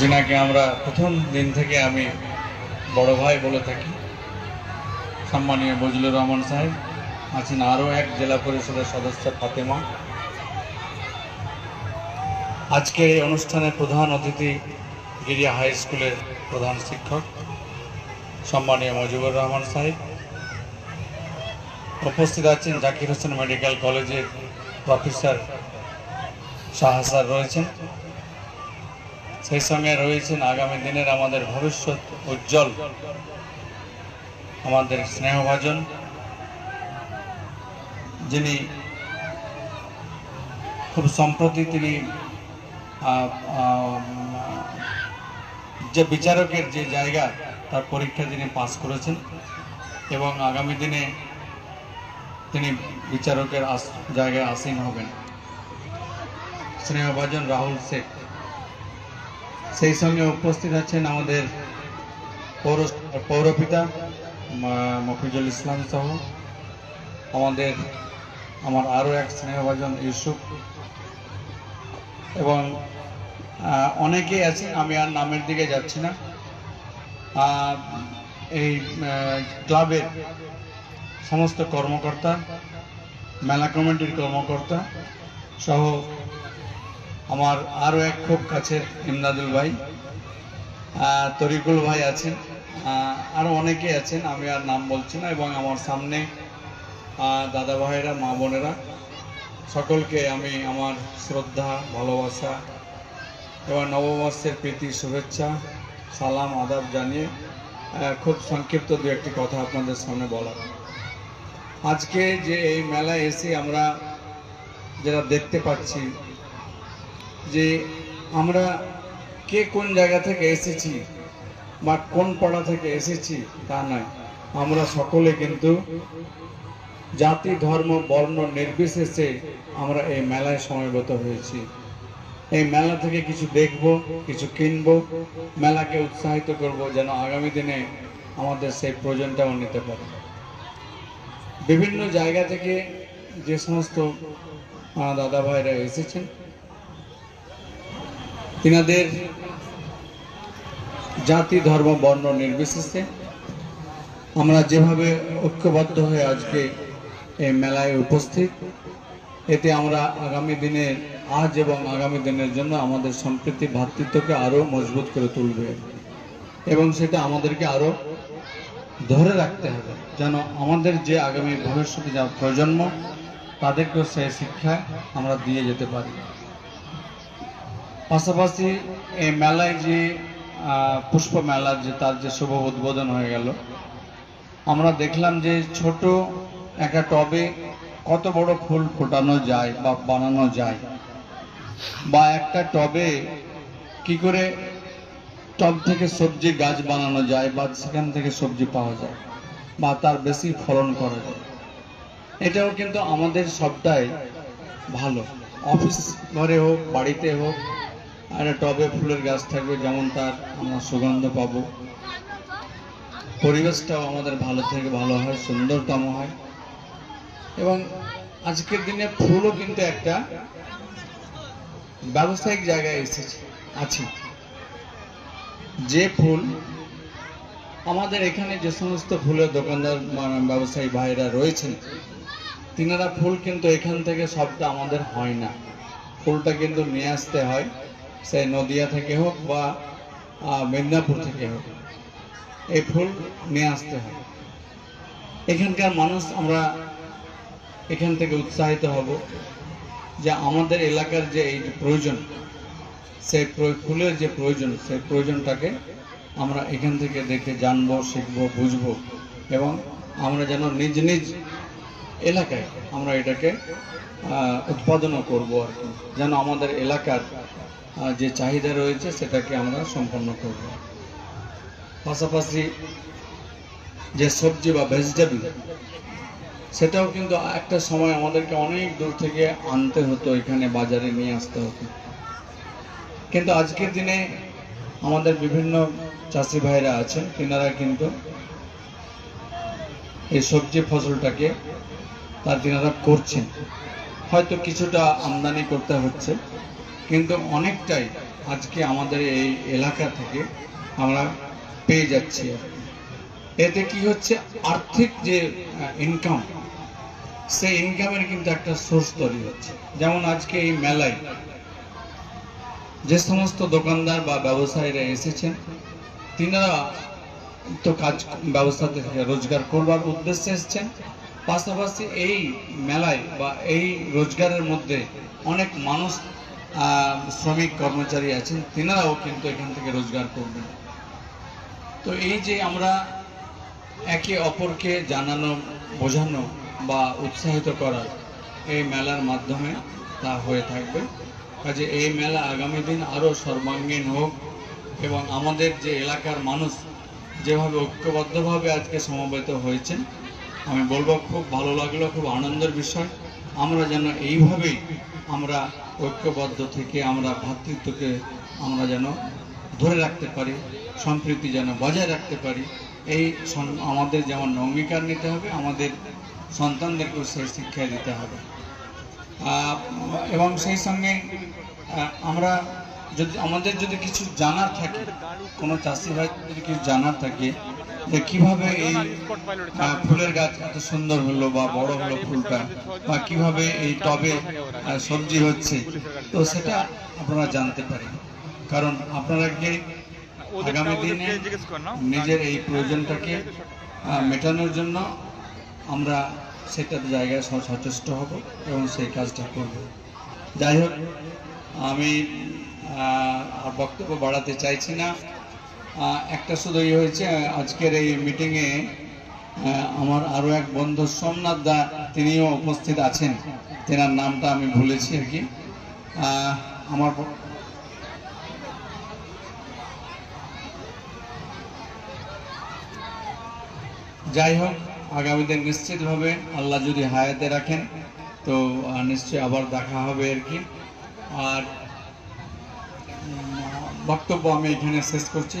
যিনাকে আমরা প্রথম দিন থেকে আমি বড় ভাই বলে থাকি, সম্মানীয় বজলুর রহমান সাহেব, আছেন আরও এক জেলা পরিষদের সদস্য ফাতেমা। আজকে এই অনুষ্ঠানের প্রধান অতিথি গিরিয়া হাই স্কুলের প্রধান শিক্ষক, সম্মানীয় মজিবুর রহমান সাহেব। উপস্থিত আছেন জাকির হোসেন মেডিকেল কলেজের প্রফেসর শাহ রয়েছেন। সেই সঙ্গে রয়েছেন আগামী দিনের আমাদের ভবিষ্যৎ উজ্জ্বল, আমাদের স্নেহভাজন, যিনি খুব সম্প্রতি তিনি যে বিচারকের যে জায়গা, তার পরীক্ষা তিনি পাস করেছেন এবং আগামী দিনে তিনি বিচারকের জায়গায় আসীন হবেন। স্নেহভাজন রাহুল শেখ। সেই সঙ্গে উপস্থিত আছেন আমাদের পৌর পৌরপিতা মফিজুল ইসলাম সহ আমাদের, আমার আরও এক স্নেহভাজন ইউসুফ এবং অনেকেই আছেন, আমি আর নামের দিকে যাচ্ছি না। এই ক্লাবের সমস্ত কর্মকর্তা, মেলা কমিটির কর্মকর্তা সহ আমার আরও এক খুব কাছের ইমদাদুল ভাই তরিকুল ভাই আছেন। আরও অনেকে আছেন, আমি আর নাম বলছি না, এবং আমার সামনে দাদা ভাইরা মা বোনেরা, সকলকে আমি আমার শ্রদ্ধা, ভালোবাসা এবং নববর্ষের প্রীতি, শুভেচ্ছা, সালাম, আদাব জানিয়ে খুব সংক্ষিপ্ত দু একটি কথা আপনাদের সামনে বলা আজকে যে এই মেলায় এসে আমরা যেটা দেখতে পাচ্ছি যে আমরা কে কোন জায়গা থেকে এসেছি বা কোন পাড়া থেকে এসেছি তা নয়। আমরা সকলে কিন্তু জাতি, ধর্ম, বর্ণ নির্বিশেষে আমরা এই মেলায় সমবেত হয়েছি। এই মেলা থেকে কিছু দেখব, কিছু কিনব, মেলাকে উৎসাহিত করব যেন আগামী দিনে আমাদের সেই প্রয়োজনটাও নিতে পারে। বিভিন্ন জায়গা থেকে যে সমস্ত দাদা ভাইরা এসেছেন তিনাদের জাতি, ধর্ম, বর্ণ নির্বিশেষে আমরা যেভাবে ঐক্যবদ্ধ হয়ে আজকে এই মেলায় উপস্থিত, এতে আমরা আগামী দিনের আজ এবং আগামী দিনের জন্য আমাদের সম্প্রীতি ভ্রাতৃত্বকে আরও মজবুত করে তুলবে এবং সেটা আমাদেরকে আরও ধরে রাখতে হবে যেন আমাদের যে আগামী ভবিষ্যতে যা প্রজন্ম, তাদেরকেও সেই শিক্ষা আমরা দিয়ে যেতে পারি। পাশাপাশি এই মেলায় যে পুষ্প মেলার যে, তার যে শুভ উদ্বোধন হয়ে গেল, আমরা দেখলাম যে ছোট একটা টবে কত বড় ফুল ফোটানো যায় বা বানানো যায়। বা একটা টবে কি করে টব থেকে সবজি গাছ বানানো যায় বা সেখান থেকে সবজি পাওয়া যায় বা তার বেশি ফলন করা যায়। এটাও কিন্তু আমাদের সবটাই ভালো। অফিস ঘরে হোক, বাড়িতে হোক আর টবে ফুলের গাছ থাকবে, যেমন তার আমরা সুগন্ধ পাবো। পরিবেশটাও আমাদের ভালো থেকে ভালো হয়, সুন্দরতম হয়। এবং আজকের দিনে ফুলও কিন্তু একটা ব্যবসায়িক জায়গায় এসেছে, আছে। যে ফুল আমাদের এখানে যে সমস্ত ফুলের দোকানদার ব্যবসায়ী ভাইরা রয়েছেন, তিনারা ফুল কিন্তু এখান থেকে সবটা আমাদের হয় না। ফুলটা কিন্তু নিয়ে আসতে হয়। সে নদিয়া থেকে হোক বা মেদিনীপুর থেকে হোক, এই ফুল নিয়ে আসতে হয়। এখানকার মানুষ আমরা এখান থেকে উৎসাহিত হব যে আমাদের এলাকার যে এই প্রয়োজন, সেই ফুলের যে প্রয়োজন, সেই প্রয়োজনটাকে আমরা এখান থেকে দেখে জানব, শিখব, বুঝব এবং আমরা যেন নিজ নিজ এলাকায় আমরা এটাকে উৎপাদনও করব আর কি। যেন আমাদের এলাকার যে চাহিদা রয়েছে সেটাকে আমরা সম্পন্ন করব। পাশাপাশি যে সবজি বা ভেজিটেবল সেটাও কিন্তু একটা সময় আমাদেরকে অনেক দূর থেকে আনতে হতো, এখানে বাজারে নিয়ে আসতে হতো। কিন্তু আজকের দিনে আমাদের বিভিন্ন চাষি ভাইরা আছেন, তিনারা কিন্তু এই সবজি ফসলটাকে তার তিনারা করছেন। হয়তো কিছুটা আমদানি করতে হচ্ছে। কিন্তু অনেকটাই আজকে আমাদের এই এলাকা থেকে আমরা পেয়ে যাচ্ছি। এতে কি হচ্ছে, আর্থিক যে ইনকাম সেই ইনকামের কিন্তু একটা সোর্স তৈরি হচ্ছে যেমন আজকে এই মেলায় যে সমস্ত দোকানদার বা ব্যবসায়ীরা এসেছেন, তিনারা তো কাজ, ব্যবস্থা থেকে রোজগার করবার উদ্দেশ্যে এসেছেন পাশাপাশি এই মেলায় বা এই রোজগারের মধ্যে অনেক মানুষ শ্রমিক কর্মচারী আছেন, তিনারাও কিন্তু এখান থেকে রোজগার করবেন। তো এই যে আমরা একে অপরকে জানানো, বোঝানো বা উৎসাহিত করা এই মেলার মাধ্যমে তা হয়ে থাকবে। কাজে এই মেলা আগামী দিন আরও সর্বাঙ্গীন হোক এবং আমাদের যে এলাকার মানুষ যেভাবে ঐক্যবদ্ধভাবে আজকে সমবেত হয়েছেন, আমি বলব খুব ভালো লাগল, খুব আনন্দের বিষয়। আমরা যেন এইভাবেই আমরা ঐক্যবদ্ধ থেকে আমরা ভ্রাতৃত্বকে আমরা যেন ধরে রাখতে পারি, সম্প্রীতি যেন বজায় রাখতে পারি। এই আমাদের যেমন অঙ্গীকার নিতে হবে, আমাদের সন্তানদেরকেও সেই শিক্ষা দিতে হবে। এবং সেই সঙ্গে আমরা যদি আমাদের যদি কিছু জানার থাকে, কোনো চাষি ভাই যদি কিছু জানার থাকে যে কীভাবে এই ফুলের গাছ এত সুন্দর হলো বা বড় হলো ফুলটা বা কীভাবে এই টবে সবজি হচ্ছে তো সেটা আপনারা জানতে পারেন। কারণ আপনারা কি আগামী দিনে নিজের এই প্রয়োজনটাকে মেটানোর জন্য আমরা সেটার জায়গায় সচেষ্ট হব এবং সেই কাজটা করব। যাই হোক আমি আর বক্তব্য বাড়াতে চাইছি না। একটা শুধু ইয়ে হয়েছে, আজকের এই মিটিংয়ে আমার আরও এক বন্ধু সোমনাথ দা, তিনিও উপস্থিত আছেন। তেনার নামটা আমি ভুলেছি আর কি। আমার যাই হোক আগামী দিন নিশ্চিতভাবে আল্লাহ যদি হায়াতে রাখেন, তো নিশ্চয়ই আবার দেখা হবে আর কি। আর বক্তব্য আমি এখানে শেষ করছি।